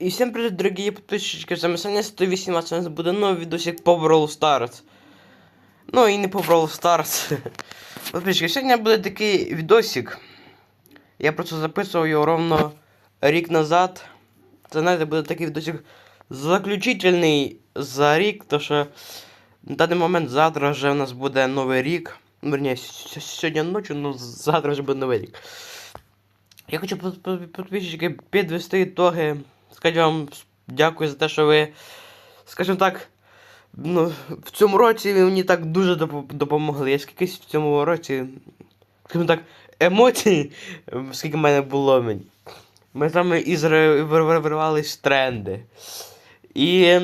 І всім привіт, дорогі підписчики, з вами Саня 118, у нас буде новий відосик по Brawl Stars. Ну і не по Brawl Stars. Підписчики, сьогодні буде такий відосик. Я просто записував його ровно рік назад. Це, знаєте, буде такий відосик заключительний за рік, то що на даний момент завтра вже у нас буде новий рік. Верні, сьогодні ночі, ну завтра вже буде новий рік. Я хочу під- підвести ітоги. Сказати вам дякую за те, що ви, скажімо так, ну, в цьому році ви мені так дуже допомогли. Я скількись в цьому році, скажімо так, емоцій, ем, скільки в мене було мені. Ми вир- вирвались тренди. І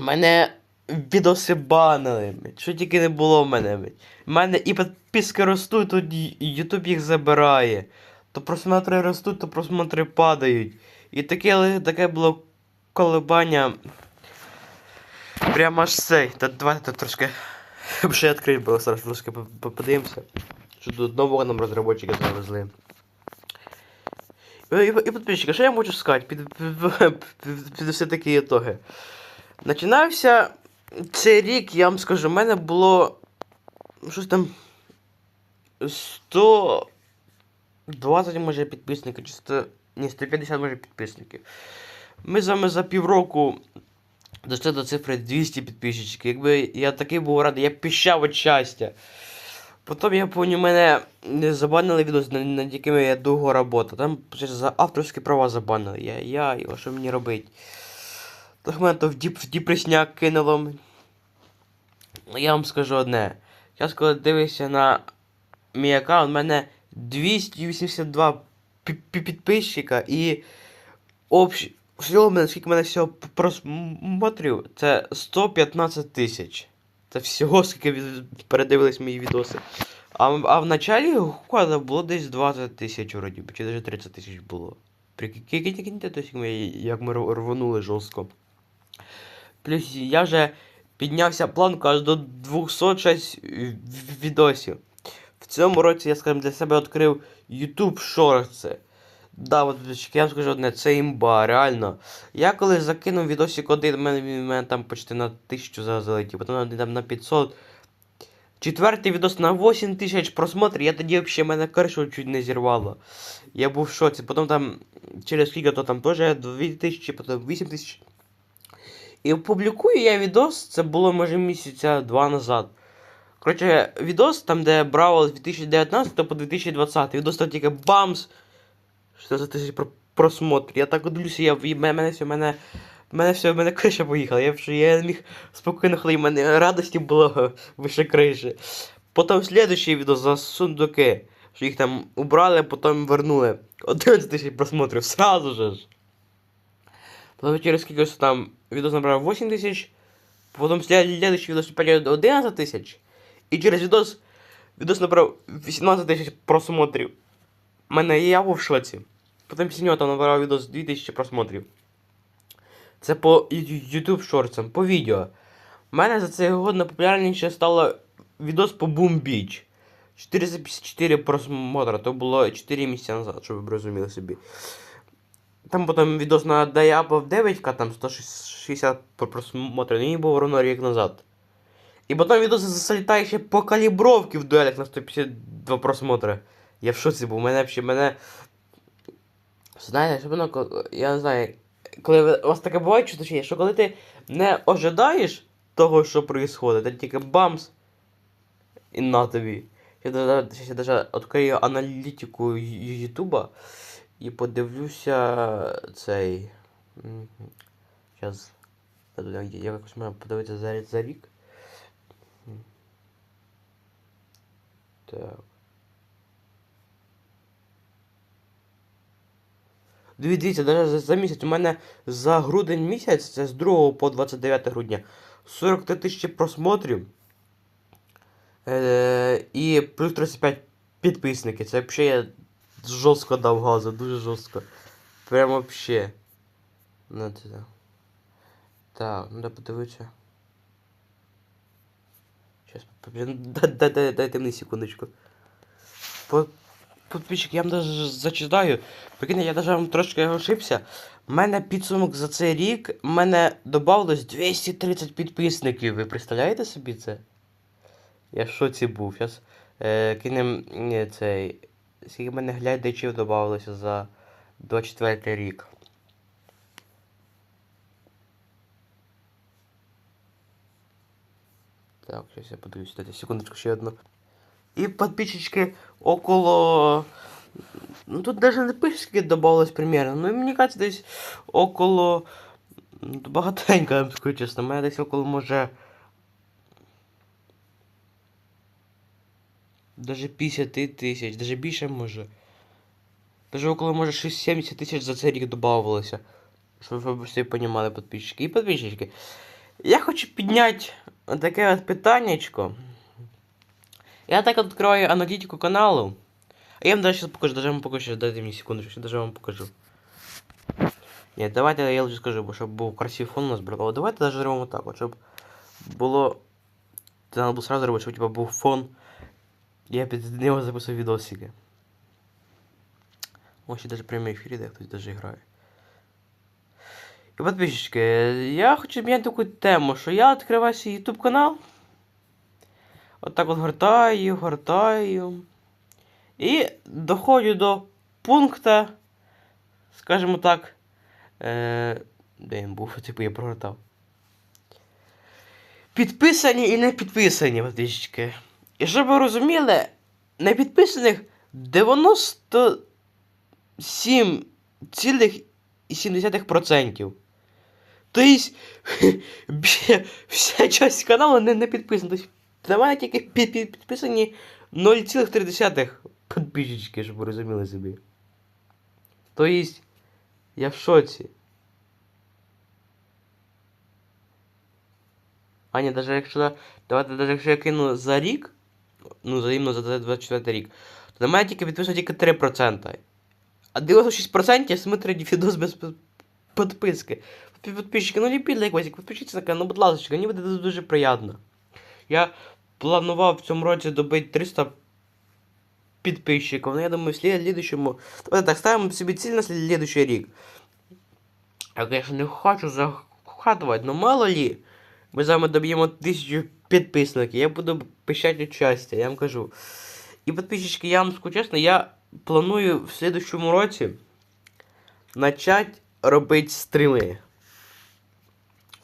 мене відоси банили. Що тільки не було в мене. В мене і підписки ростуть, тут Ютуб їх забирає. То просмотри ростуть, то просмотри падають. І таке, таке було колебання. Прямо аж цей. Та давайте тут трошки. Ще відкрити було зараз трошки по- по- подивимося. Що тут нового нам розробники завезли. І, і, і підписчики, що я можу сказати під, під, під, під всі такі ітоги. Починався цей рік, я вам скажу, в мене було щось там 120 може підписників, чи 100, ні, 150 може підписників. Ми з вами за півроку дійшли до цифри 200 підписчиків. Якби я такий був радий, я піщав від щастя. Потім я пам'ятаю, мене забанили відос, над, якими я довго працював. Там за авторські права забанили. Я, я, і що мені робити? Так мене то в, діп, в діпресняк кинуло. Ну, Я вам скажу одне. Зараз, коли дивишся на мій аккаунт, у мене 282 пі- пі- підписчика і общ... всього в мене, всього просмотрів, це 115 тисяч. Це всього, скільки передивились мої відоси. А, а в началі года було десь 20 тисяч вроді, чи навіть 30 тисяч було. Прикиньте, як ми, рванули жорстко. Плюс я вже піднявся планку аж до 206 в- відосів. В цьому році я, скажімо, для себе відкрив YouTube Shorts. Да, от я вам скажу одне, це імба, реально. Я коли закинув відосик один, в мене, мене там почти на 1000 за- залетів, потім там на 500. Четвертий відос на 8 тисяч просмотрів, я тоді взагалі мене кришу чуть не зірвало. Я був в шоці, потім там через скільки то там теж 2000, потім 8 тисяч. І публікую я відос, це було може місяця два назад. Коротше, відос там, де брав з 2019 по 2020. Відос там тільки бамс. 16 тисяч про- просмотрів. Я так дивлюся, я, в мене все, мене, мене все, мене криша поїхала. Я, вже- я не міг спокійно ходити, в мене радості було вище криші. Потім слідуючий відос за сундуки. Що їх там убрали, потім вернули. 11 тисяч просмотрів, сразу же ж. Потім через скількось там відос набрав 8 тисяч, потім відос опять 11 тисяч. І через відос відос набрав 18 тисяч просмотрів. У мене я був в шоці. Потім після нього там набрав відос 2000 просмотрів. Це по YouTube шорцам, по відео. У мене за цей год найпопулярніше стало відос по Boom Beach. 454 просмотра, то було 4 місяці назад, щоб ви розуміли собі. Там потім відос на Даяпа в 9К, там 160 просмотрів, і був ровно рік назад. І потім відоси залітає ще по калібровці в дуелях на 152 просмотри. Я в шоці був, мене взагалі, мене. Знаєте, що воно, я не знаю, коли у вас таке буває чуточення, що коли ти не ожидаєш того, що відбувається, ти тільки бамс і на тобі. Я даже відкрию аналітику Ютуба і подивлюся цей. Зараз. Я якось маю подивитися за рік. Так. Дивіться, навіть за, місяць. У мене за грудень місяць, це з 2 по 29 грудня, 43 тисячі просмотрів. Е, і плюс 35 підписників. Це взагалі я жорстко дав газу, дуже жорстко. Прям вообще. Ну, це. Так, ну да подивитися. Сейчас, дайте, мені секундочку. По, подписчик, я вам даже зачитаю. Прикинь, я даже вам трошки ошибся. У мене підсумок за цей рік. Мене додавалось 230 підписників. Ви представляєте собі це? Я в шоці був. Зараз е, кинем цей. Скільки мене глядачів додавалося за 24 рік. Так, сейчас я подивлюсь. Дайте секундочку ще одну. І подписчики около... Ну тут даже не пише, скільки добавилось примерно. Ну мені кажется, десь около... ну, Багатенько, я вам скажу чесно. У мене десь около може... Даже 50 тисяч, даже більше може. Даже около може 6-70 тисяч за цей рік додавалося. Щоб ви всі розуміли, підписчики. І підписчики. Я хочу підняти таке от питаннячко. Я так відкриваю аналітику каналу. А я вам даже сейчас покажу, даже вам покажу, дайте мені секундочку, ще даже вам покажу. Ні, давайте я лише скажу, бо щоб був красивий фон у нас брало. Давайте даже зробимо так, от, щоб було. Це треба було сразу робити, щоб типа, був фон. Я під нього записав відосики. О, ще даже прямий ефір, де хтось даже грає. Подписчики, я хочу підняти таку тему, що я відкриваю свій YouTube канал. От так от гортаю, гортаю. І доходжу до пункту, скажімо так. Е, де він був, типу я прогортав. Підписані і не підписані, подписчики. І щоб ви розуміли, непідписаних 97,7%. Тобто, бі- вся часть каналу не, не підписана. Тобто, на мене тільки пі- пі- підписані 0,3 підписчики, щоб ви розуміли собі. Тобто, я в шоці. Аня, даже якщо. Давайте, даже якщо я кину за рік, ну, за іменно за 24 рік, то на мене тільки підписано тільки 3%. А 96% смотрять відос без пи- підписки. Пі- Підписчики, ну ліпіть лайкосик, підпишіться на канал, ну, будь ласка, мені буде дуже- приємно. Я планував в цьому році добити 300 підписчиків, ну я думаю, в слідчому... Давайте так, ставимо собі ціль на слідчий рік. Я, конечно, не хочу захватувати, но мало ли, ми з вами доб'ємо тисячу підписників, я буду пищати щастя, я вам кажу. І підписчики, я вам скажу чесно, я планую в слідчому році почати робити стріми.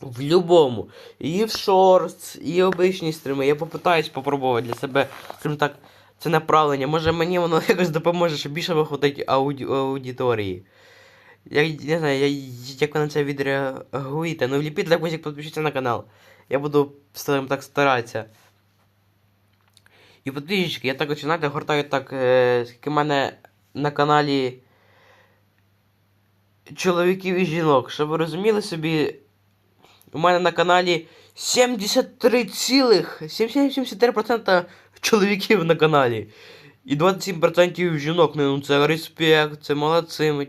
В любому. І в шортс, і обичні стріми. Я попитаюсь попробувати для себе, скажімо так, це направлення. Може мені воно якось допоможе, щоб більше виходить ауді... аудиторії. Я не знаю, я, як ви на це відреагуєте. Ну вліпіть лайкосик, підпишіться на канал. Я буду, скажімо так, старатися. І подписчики, я так знаєте, гортаю так, е, скільки в мене на каналі чоловіків і жінок. Щоб ви розуміли собі, у мене на каналі 73,73% чоловіків на каналі. І 27% жінок. Ну це респект, це молодці.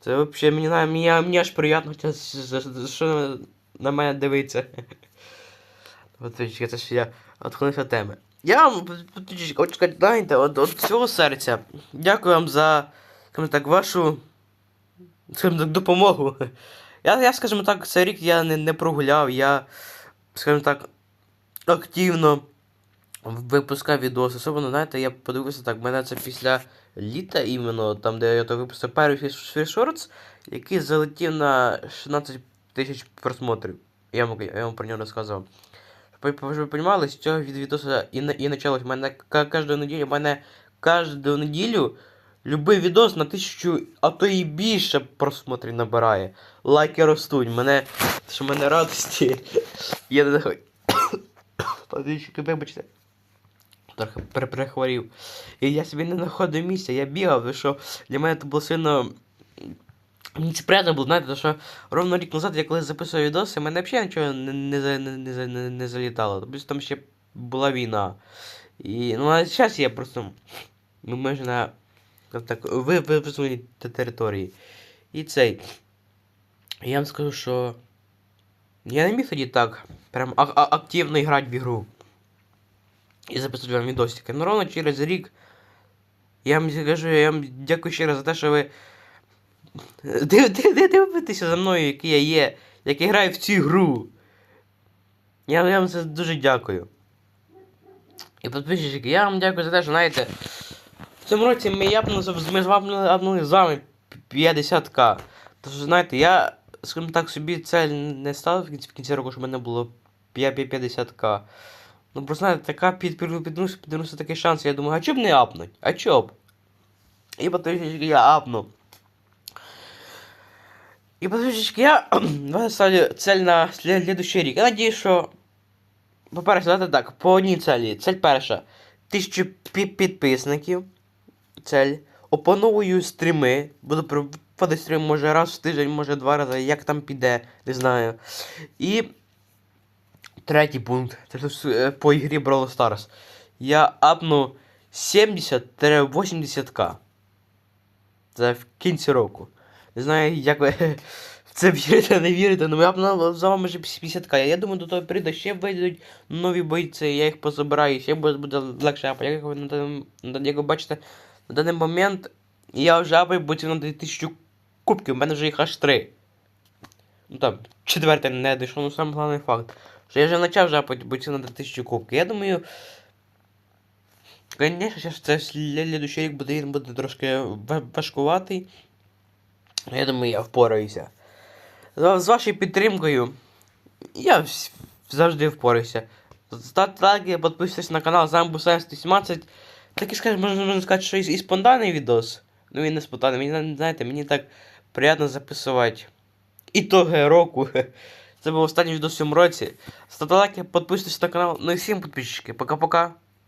Це взагалі мені, мені, мені аж приємно, що на мене дивиться. От це ж я відхилився від теми. Я вам хочу сказати, знаєте, от, от всього серця. Дякую вам за, так, вашу допомогу. Я, я, скажімо так, цей рік я не, не прогуляв, я, скажімо так, активно випускав відоси. Особливо, знаєте, я подивився так, мене це після літа іменно, там, де я то випустив перший фрішорц, який залетів на 16 тисяч просмотрів. Я вам, я вам про нього розказував. Щоб ви- розуміли, з цього від відоса і, і почалось. У мене кожну неділю, у мене кожну неділю любий відос на тисячу, а то і більше просмотрів набирає. Лайки ростуть. Мене, що мене радості. Я не знаю. Вибачте. Трохи перехворів. І я собі не знаходив місця, я бігав, і що для мене це було сильно. Мені це приємно було, знаєте, що ровно рік назад, я коли записував відоси, мене взагалі нічого не, не, не, не, не, залітало. Тобто там ще була війна. І, ну, а зараз я просто ну, майже на так, ви, виписані території. І цей. Я вам скажу, що я не міг тоді так прям а- а- активно грати в ігру. І записувати вам відосики. Ну ровно через рік. Я вам скажу, я вам дякую ще раз за те, що ви Див- див- див- Дивитися за мною, який я є, як я граю в цю гру. Я, я вам це дуже дякую. І підписчики, я вам дякую за те, що знаєте. Цьому році ми япнули, ми з вами з вами 50к. Тож, знаєте, я, скажімо так, собі цель не ставив в кінці, року, щоб мене було 50к. Ну, просто знаєте, така під, під, піднувся, піднувся такий шанс, я думаю, а чоб не апнуть? А чоб? І подписчики я апну. І подписчики, я ставлю цель на следующий рік. Я надію, що. По-перше, давайте так, по одній целі. Цель перша. Тисячу пі- підписників. Цель. Опановую стріми. Буду проводити стрім може раз в тиждень, може два рази, як там піде, не знаю. І. Третій пункт. Це е, по ігрі Brawl Stars. Я апну 70-80к. Це в кінці року. Не знаю, як ви в це вірите, не вірите, але я б за вами вже 50к. Я думаю, до того періоду ще вийдуть нові бойці, я їх позабираю, ще буде, легше. Як ви, як ви бачите, на даний момент я вже бойців на 2000 кубків, у мене вже їх аж 3. Ну там, четвертий не дійшов, ну сам головний факт. Що я вже почав вже апати бойців на 2000 кубків. Я думаю. Сейчас це следующий рік буде, він буде трошки важкуватий. Я думаю, я впораюся. З вашою підтримкою я завжди впораюся. Ставте лайки, підписуйтесь на канал, з вами був Сайс 117. Так і скажу, можна, можна сказати, що і, спонтанний відос. Ну він не спонтанний, мені знаєте, мені так приємно записувати ітоги року. Це був останній відос в цьому році. Ставте лайки, підписуйтесь на канал. Ну і всім підписчики. Пока-пока.